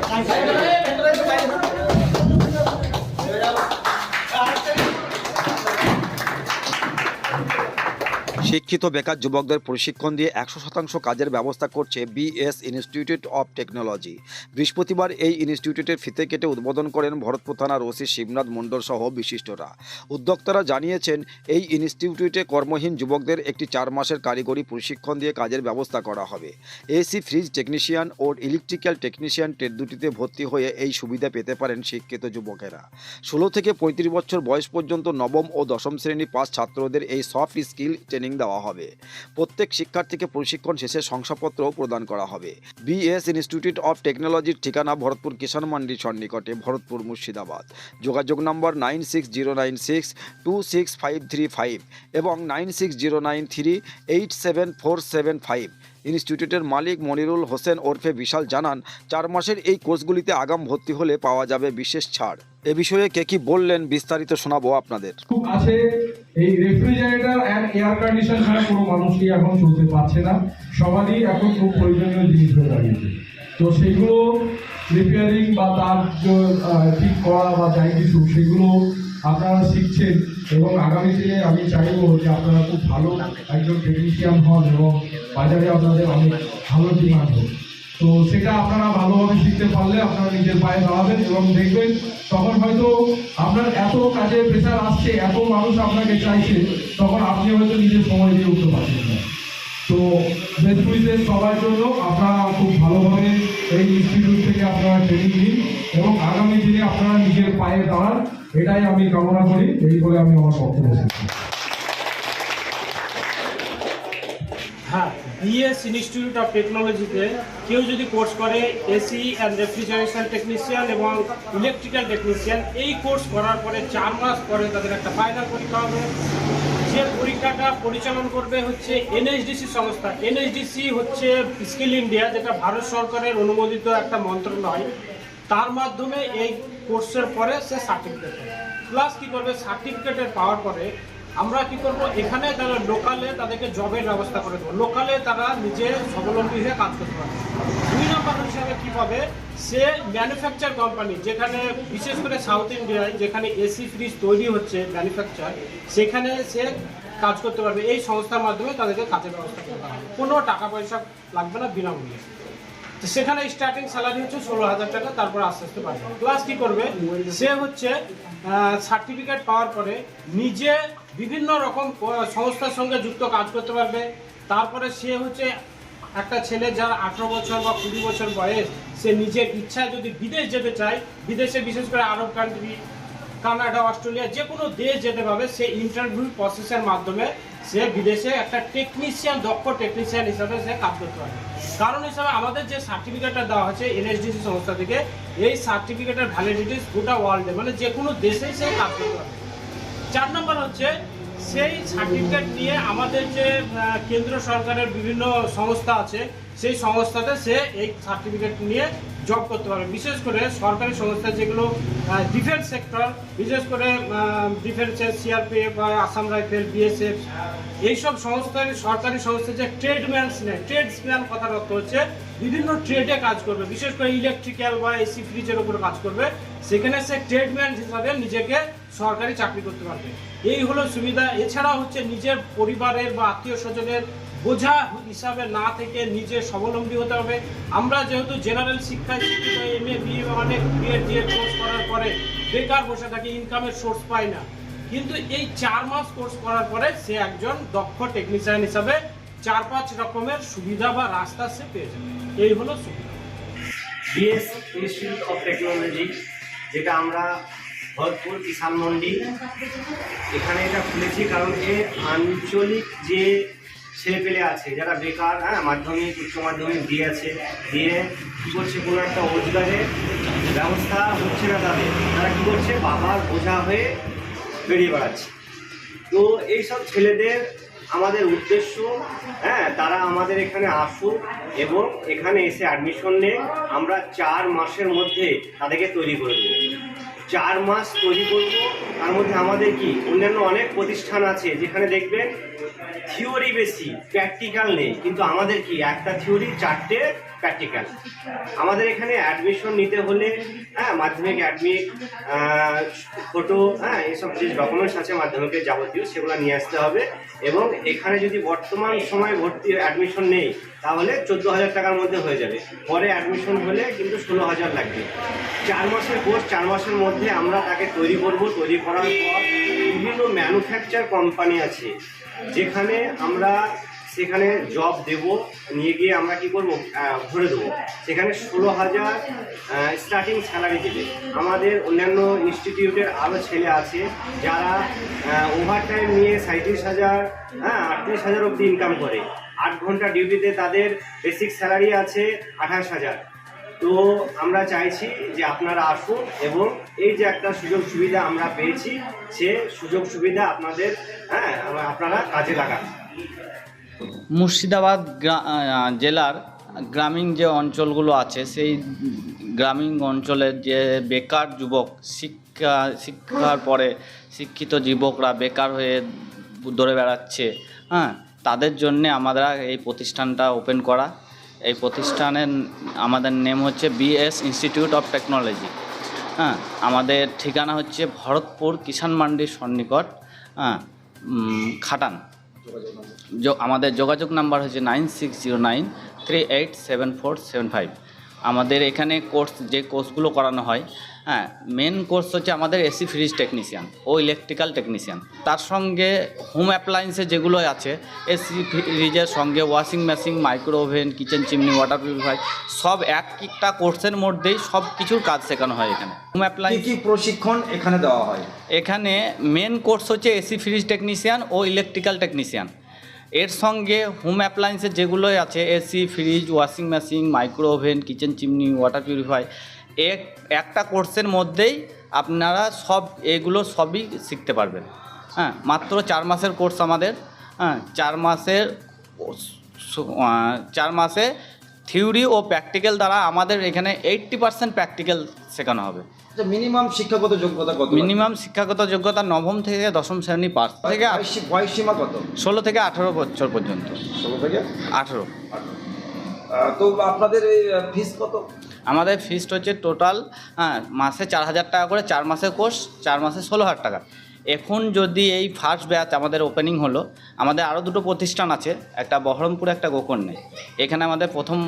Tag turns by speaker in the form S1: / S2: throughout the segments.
S1: Danke. শিক্ষিত বেকার যুবকদের প্রশিক্ষণ দিয়ে একশো শতাংশ কাজের ব্যবস্থা করছে বিএস ইনস্টিটিউট অফ টেকনোলজি। বৃহস্পতিবার এই ইনস্টিটিউটের ফিতে কেটে উদ্বোধন করেন ভরতপুর থানার ওসি শিবনাথ মণ্ডল সহ বিশিষ্টরা। উদ্যোক্তারা জানিয়েছেন, এই ইনস্টিটিউটে কর্মহীন যুবকদের একটি চার মাসের কারিগরি প্রশিক্ষণ দিয়ে কাজের ব্যবস্থা করা হবে। এসি, ফ্রিজ টেকনিশিয়ান ও ইলেকট্রিক্যাল টেকনিশিয়ান ট্রেড দুটিতে ভর্তি হয়ে এই সুবিধা পেতে পারেন শিক্ষিত যুবকেরা। ষোলো থেকে পঁয়ত্রিশ বছর বয়স পর্যন্ত নবম ও দশম শ্রেণি পাস ছাত্রদের এই সফট স্কিল ট্রেনিং দেওয়া হবে। প্রত্যেক শিক্ষার্থীকে প্রশিক্ষণ শেষে শংসাপত্রও প্রদান করা হবে। বিএস ইনস্টিটিউট অফ টেকনোলজির ঠিকানা ভরতপুর কিষাণ মান্ডি সন্নিকটে, ভরতপুর মুর্শিদাবাদ। যোগাযোগ number nine six zero nine six two six five three five এবং nine six zero nine three eight seven four seven five. ইনস্টিটিউটের মালিক মনিরুল হোসেন ওরফে বিশাল জানান, চার মাসের এই কোর্সগুলিতে আগাম ভর্তি হলে পাওয়া যাবে বিশেষ ছাড়। এ বিষয়ে কে কি বললেন বিস্তারিত শোনাবো আপনাদের।
S2: এই রেফ্রিজারেটর অ্যান্ড এয়ার কন্ডিশন ছাড়া কোনো মানুষই এখন চলতে পারছে না। সবারই এখন খুব প্রয়োজনীয় জিনিস হয়ে দাঁড়িয়েছে। তো সেগুলো রিপেয়ারিং বা তার ঠিক করা বা যাই কিছু, সেগুলো আপনারা শিখছেন এবং আগামী দিনে আমি চাইব যে আপনারা খুব ভালো একজন টেকনিশিয়ান হন এবং বাজারে আপনাদের অনেক ভালো ডিমান্ড হোক। তো সেটা আপনারা ভালোভাবে শিখতে পারলে আপনারা নিজের পায়ে দাঁড়াবেন এবং দেখবেন তখন হয়তো আপনার এত কাজের প্রেশার আসছে, এত মানুষ আপনাকে চাইছে, তখন আপনি হয়তো নিজের সময় দিয়ে উঠতে পারছেন না। তো বেস্ট সবার জন্য আপনারা খুব ভালোভাবে এই ইনস্টিটিউট থেকে আপনারা ট্রেনিং নিন এবং আগামী দিনে আপনারা নিজের পায়ে দাঁড়ান, এটাই আমি কামনা করি, এই বলে আমি আমার বক্তব্য
S3: বিএস ইনস্টিটিউট অফ টেকনোলজিতে কেউ যদি কোর্স করে এসি অ্যান্ড রেফ্রিজারেশন টেকনিশিয়ান এবং ইলেকট্রিক্যাল টেকনিশিয়ান এই কোর্স করার পরে চার মাস পরে তাদের একটা ফাইনাল পরীক্ষা হবে। যে পরীক্ষাটা পরিচালন করবে হচ্ছে এনএসডিসি সংস্থা। এনএসডিসি হচ্ছে স্কিল ইন্ডিয়া যেটা ভারত সরকারের অনুমোদিত একটা মন্ত্রণালয়। তার মাধ্যমে এই কোর্সের পরে সে সার্টিফিকেট পাবে। প্লাস কী করবে? সার্টিফিকেটের পাওয়ার পরে আমরা কি করব? এখানে তারা লোকালে তাদেরকে জবের ব্যবস্থা করে দেবো। লোকালে তারা নিজে স্বাবলম্বী হয়ে কাজ করতে পারবে। দুই নম্বর হিসাবে কি পাবে? সে ম্যানুফ্যাকচার কোম্পানি যেখানে বিশেষ করে সাউথ ইন্ডিয়ায় যেখানে এসি ফ্রিজ তৈরি হচ্ছে ম্যানুফ্যাকচার সেখানে সে কাজ করতে পারবে। এই সংস্থার মাধ্যমে তাদেরকে কাজের ব্যবস্থা করতে হবে। কোনো টাকা পয়সা লাগবে না বিনামূল্যে। সেখানে স্টার্টিং স্যালারি হচ্ছে ষোলো হাজার টাকা, তারপর আস্তে আস্তে বাড়বে। প্লাস কী করবে? সে হচ্ছে সার্টিফিকেট পাওয়ার পরে নিজে বিভিন্ন রকম সংস্থার সঙ্গে যুক্ত কাজ করতে পারবে। তারপরে সে হচ্ছে একটা ছেলে যার আঠারো বছর বা কুড়ি বছর বয়স। সে নিজের ইচ্ছায় যদি বিদেশ যেতে চায়, বিদেশে বিশেষ করে আরব কান্ট্রি কানাডা, অস্ট্রেলিয়া যে কোনো দেশ যেতে পারবে, সে ইন্টারভিউ প্রসেসের মাধ্যমে সে বিদেশে একটা টেকনিশিয়ান দক্ষ টেকনিশিয়ান হিসাবে সে কাজ করতে পারবে। কারণ হিসাবে আমাদের যে সার্টিফিকেটটা দেওয়া হচ্ছে এনএসডিসি সংস্থা থেকে, এই সার্টিফিকেটের ভ্যালিডিটিস গোটা ওয়ার্ল্ডে মানে যে কোনো দেশেই সে কাজ করতে পারবে। চার নম্বর হচ্ছে, সেই সার্টিফিকেট নিয়ে আমাদের যে কেন্দ্র সরকারের বিভিন্ন সংস্থা আছে, সেই সংস্থাতে সে এই সার্টিফিকেট নিয়ে জব করতে পারবে। বিশেষ করে সরকারি সংস্থা যেগুলো ডিফেন্স সেক্টর বিশেষ করে ডিফেন্সের সিআরপিএফ বা আসাম রাইফেল বিএসএফ এইসব সংস্থার সরকারি সংস্থা যে ট্রেডম্যানস নেয় ট্রেডসম্যান কথার অর্থ হচ্ছে বিভিন্ন ট্রেডে কাজ করবে। বিশেষ করে ইলেকট্রিক্যাল বা এসি ফ্রিজের উপরে কাজ করবে। সেখানে সে ট্রেডম্যান হিসাবে নিজেকে সরকারি চাকরি করতে পারবে। এই হলো সুবিধা। এছাড়া হচ্ছে নিজের পরিবারের বা আত্মীয় স্বজনের বোঝা হিসাবে না থেকে নিজে স্বাবলম্বী হতে হবে। আমরা যেহেতু জেনারেল শিক্ষায় শিক্ষিত এম এ বি অনেক বিএড ডিএড কোর্স করার পরে বেকার বসে থাকি ইনকামের সোর্স পায় না। কিন্তু এই চার মাস কোর্স করার পরে সে একজন দক্ষ টেকনিশিয়ান হিসাবে চার পাঁচ রকমের সুবিধা বা রাস্তা সে পেয়ে যাবে। এই হলো সুবিধা।
S4: বিএস ইনস্টিটিউট অফ টেকনোলজি যেটা আমরা ভরতপুর কিষান মন্ডি এখানে এটা খুলেছি কারণ এ আঞ্চলিক যে ছেলেপেলে আছে, যারা বেকার হ্যাঁ মাধ্যমিক, উচ্চ মাধ্যমিক দিয়েছে দিয়ে কী করছে কোনো একটা রোজগারের ব্যবস্থা হচ্ছে না তাদের, তারা কী করছে? বাবার বোঝা হয়ে বেরিয়ে বেড়াচ্ছে। তো এইসব ছেলেদের আমাদের উদ্দেশ্য হ্যাঁ তারা আমাদের এখানে আসুক এবং এখানে এসে অ্যাডমিশন নে আমরা চার মাসের মধ্যে তাদেরকে তৈরি করে দেবো। চার মাস তৈরি করব, তার মধ্যে আমাদের কি? অন্যান্য অনেক প্রতিষ্ঠান আছে, যেখানে দেখবেন থিওরি বেশি, প্র্যাকটিক্যাল নেই। কিন্তু আমাদের কি? একটা থিওরি, চারটে প্র্যাকটিক্যাল। আমাদের এখানে অ্যাডমিশন নিতে হলে হ্যাঁ মাধ্যমিক অ্যাডমিট ফটো হ্যাঁ এইসব যে ডকুমেন্টস আছে মাধ্যমিকের যাবতীয়, সেগুলো নিয়ে আসতে হবে। এবং এখানে যদি বর্তমান সময় ভর্তি অ্যাডমিশন নেই, তাহলে চোদ্দ হাজার টাকার মধ্যে হয়ে যাবে। পরে অ্যাডমিশন হলে কিন্তু ষোলো হাজার লাগবে। চার মাসের কোর্স, চার মাসের মধ্যে আমরা তাকে তৈরি করব। তৈরি করার পর বিভিন্ন ম্যানুফ্যাকচার কোম্পানি আছে, যেখানে আমরা সেখানে জব দেব, নিয়ে গিয়ে আমরা কি করব ভরে দেবো। সেখানে ষোলো হাজার স্টার্টিং স্যালারি দেবে। আমাদের অন্যান্য ইনস্টিটিউটের আরও ছেলে আছে, যারা ওভার টাইম নিয়ে সাঁত্রিশ হাজার হ্যাঁ আটত্রিশ হাজার অব্দি ইনকাম করে। আট ঘণ্টা ডিউটিতে তাদের বেসিক স্যালারি আছে আঠাশ হাজার। তো আমরা চাইছি যে আপনারা আসুন এবং এই যে একটা সুযোগ সুবিধা আমরা পেয়েছি, সে সুযোগ সুবিধা আপনাদের হ্যাঁ আপনারা কাজে লাগান।
S5: মুর্শিদাবাদ জেলার গ্রামীণ যে অঞ্চলগুলো আছে, সেই গ্রামীণ অঞ্চলের যে বেকার যুবক, শিক্ষা, শিক্ষার পরে শিক্ষিত যুবকরা বেকার হয়ে দৌড়ে বেড়াচ্ছে হ্যাঁ তাদের জন্যে আমাদের এই প্রতিষ্ঠানটা ওপেন করা। এই প্রতিষ্ঠানের আমাদের নেম হচ্ছে বিএস ইনস্টিটিউট অফ টেকনোলজি হ্যাঁ আমাদের ঠিকানা হচ্ছে ভরতপুর কিষাণ মান্ডির সন্নিকট হ্যাঁ খাটান। আমাদের যোগাযোগ নাম্বার হচ্ছে nine six zero nine three eight seven four seven five আমাদের এখানে কোর্স যে কোর্সগুলো করানো হয় হ্যাঁ মেন কোর্স হচ্ছে আমাদের এসি ফ্রিজ টেকনিশিয়ান ও ইলেকট্রিক্যাল টেকনিশিয়ান তার সঙ্গে হোম অ্যাপ্লায়েন্সে যেগুলো আছে এসি ফ্রিজের সঙ্গে washing machine micro oven kitchen chimney water purify সব একটা কোর্সের মধ্যেই সব কিছুর কাজ শেখানো হয় এখানে। হোম অ্যাপ্লায়েন্স
S1: কি প্রশিক্ষণ এখানে দেওয়া হয়?
S5: এখানে মেন কোর্স হচ্ছে এসি ফ্রিজ টেকনিশিয়ান ও ইলেকট্রিক্যাল টেকনিশিয়ান এর সঙ্গে হোম অ্যাপ্লায়েন্সের যেগুলোই আছে AC fridge washing machine micro oven kitchen chimney water purify এক একটা কোর্সের মধ্যেই আপনারা সব এগুলো সবই শিখতে পারবেন। হ্যাঁ মাত্র চার মাসের কোর্স আমাদের। হ্যাঁ চার মাসের চার মাসে থিওরি ও প্র্যাকটিক্যাল দ্বারা আমাদের এখানে এইট্টি পার্সেন্ট প্র্যাকটিক্যাল শেখানো হবে।
S1: মিনিমাম শিক্ষাগত যোগ্যতা কত?
S5: মিনিমাম শিক্ষাগত যোগ্যতা নবম থেকে দশম শ্রেণি পাস। থেকে
S1: বয়স সীমা কত?
S5: ষোলো থেকে আঠেরো বছর পর্যন্ত।
S1: ষোলো থেকে
S5: আঠেরো।
S1: তো আপনাদের এই ফিস কত?
S5: আমাদের ফিসটা হচ্ছে টোটাল হ্যাঁ মাসে চার হাজার টাকা করে, চার মাসের কোর্স চার মাসে ষোলো হাজার টাকা। এখন যদি এই ফার্স্ট ব্যাচ আমাদের ওপেনিং হলো, আমাদের আরও দুটো প্রতিষ্ঠান আছে, একটা বহরমপুরে, একটা গোকর্ণে। এখানে আমাদের প্রথম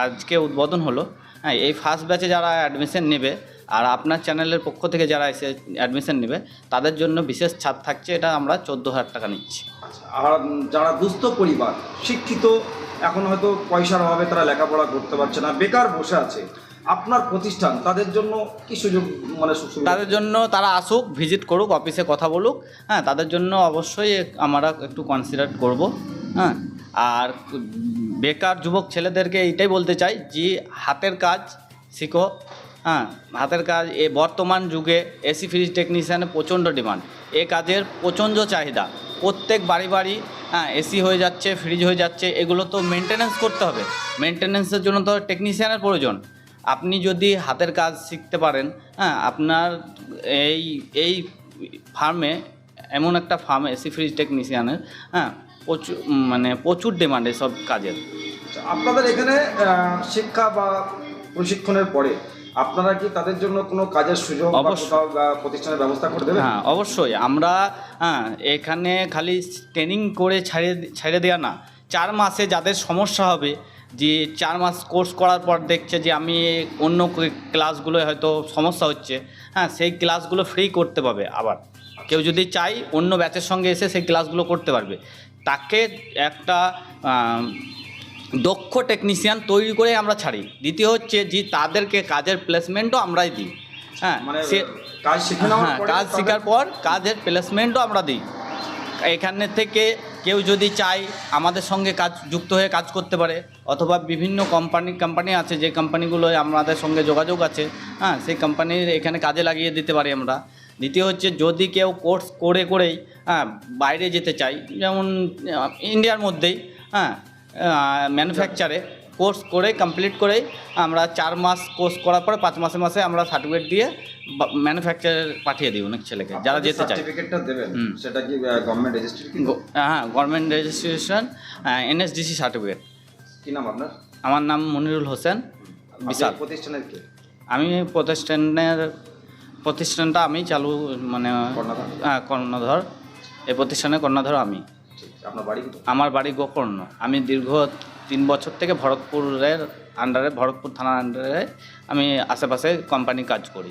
S5: আজকে উদ্বোধন হলো হ্যাঁ এই ফার্স্ট ব্যাচে যারা অ্যাডমিশন নেবে, আর আপনার চ্যানেলের পক্ষ থেকে যারা এসে অ্যাডমিশন নেবে, তাদের জন্য বিশেষ ছাড় থাকছে, এটা আমরা চোদ্দ হাজার টাকা নিচ্ছি।
S1: আর যারা দুস্থ পরিবার, শিক্ষিত, এখন হয়তো পয়সার অভাবে তারা লেখাপড়া করতে পারছে না, বেকার বসে আছে আপনার প্রতিষ্ঠান, তাদের জন্য কি সুযোগ মানে
S5: তাদের জন্য তারা আসুক, ভিজিট করুক, অফিসে কথা বলুক হ্যাঁ তাদের জন্য অবশ্যই আমরা একটু কনসিডার করব হ্যাঁ। আর বেকার যুবক ছেলেদেরকে এইটাই বলতে চাই যে, হাতের কাজ শিখো হ্যাঁ। হাতের কাজ, এ বর্তমান যুগে এসি ফ্রিজ টেকনিশিয়ানের প্রচণ্ড ডিমান্ড এ কাজের প্রচণ্ড চাহিদা। প্রত্যেক বাড়ি বাড়ি হ্যাঁ এসি হয়ে যাচ্ছে ফ্রিজ হয়ে যাচ্ছে, এগুলো তো মেনটেনেন্স করতে হবে। মেনটেনেন্সের জন্য তো টেকনিশিয়ানের প্রয়োজন। আপনি যদি হাতের কাজ শিখতে পারেন হ্যাঁ আপনার এই এই ফার্মে এমন একটা ফার্ম এসি ফ্রিজ টেকনিশিয়ানের হ্যাঁ প্রচুর মানে প্রচুর ডিমান্ড সব কাজের।
S1: আপনাদের এখানে শিক্ষা বা প্রশিক্ষণের পরে আপনারা কি তাদের জন্য কোনো কাজের সুযোগ
S5: অবশ্যই।
S1: প্রতিষ্ঠানের ব্যবস্থা করে দেবেন?
S5: হ্যাঁ অবশ্যই। আমরা হ্যাঁ এখানে খালি ট্রেনিং করে ছাড়িয়ে ছেড়ে দেওয়া না। চার মাসে যাদের সমস্যা হবে যে চার মাস কোর্স করার পর দেখছে যে আমি অন্য ক্লাসগুলো হয়তো সমস্যা হচ্ছে হ্যাঁ সেই ক্লাসগুলো ফ্রি করতে পাবে আবার। কেউ যদি চাই অন্য ব্যাচের সঙ্গে এসে সেই ক্লাসগুলো করতে পারবে। তাকে একটা দক্ষ টেকনিশিয়ান তৈরি করে আমরা ছাড়ি। দ্বিতীয় হচ্ছে যে তাদেরকে কাজের প্লেসমেন্টও আমরাই দিই। হ্যাঁ
S1: মানে
S5: সে
S1: কাজ শিখে
S5: হ্যাঁ কাজ শেখার পর কাজের প্লেসমেন্টও আমরা দিই। এখানে থেকে কেউ যদি চায় আমাদের সঙ্গে কাজ, যুক্ত হয়ে কাজ করতে পারে, অথবা বিভিন্ন কোম্পানি কোম্পানি আছে, যে কোম্পানিগুলো আমাদের সঙ্গে যোগাযোগ আছে হ্যাঁ সেই কোম্পানির এখানে কাজে লাগিয়ে দিতে পারি আমরা। দ্বিতীয় হচ্ছে যদি কেউ কোর্স করে করেই হ্যাঁ বাইরে যেতে চাই যেমন ইন্ডিয়ার মধ্যেই হ্যাঁ ম্যানুফ্যাকচারে কোর্স করে কমপ্লিট করেই আমরা চার মাস কোর্স করার পরে পাঁচ মাসে মাসে আমরা সার্টিফিকেট দিয়ে ম্যানুফ্যাকচার পাঠিয়ে দিই অনেক ছেলেকে যারা যেতে চায়।
S1: সার্টিফিকেটটা দেবেন? সেটা কি গভর্নমেন্ট রেজিস্ট্রি
S5: গো- হ্যাঁ গভর্নমেন্ট রেজিস্ট্রেশন এনএসডিসি সার্টিফিকেট
S1: কি নাম আপনার?
S5: আমার নাম মনিরুল হোসেন বিশাল
S1: প্রতিষ্ঠানের কে?
S5: আমি প্রতিষ্ঠানের প্রতিষ্ঠানটা আমি চালু মানে
S1: কর্ণধার?
S5: হ্যাঁ কর্ণধর। এই প্রতিষ্ঠানের কর্ণধর আমি।
S1: আপনার বাড়ি
S5: আমার বাড়ি গোকর্ণ। আমি দীর্ঘ তিন বছর থেকে ভরতপুরের আন্ডারে ভরতপুর থানার আন্ডারে আমি আশেপাশে কোম্পানি কাজ করি।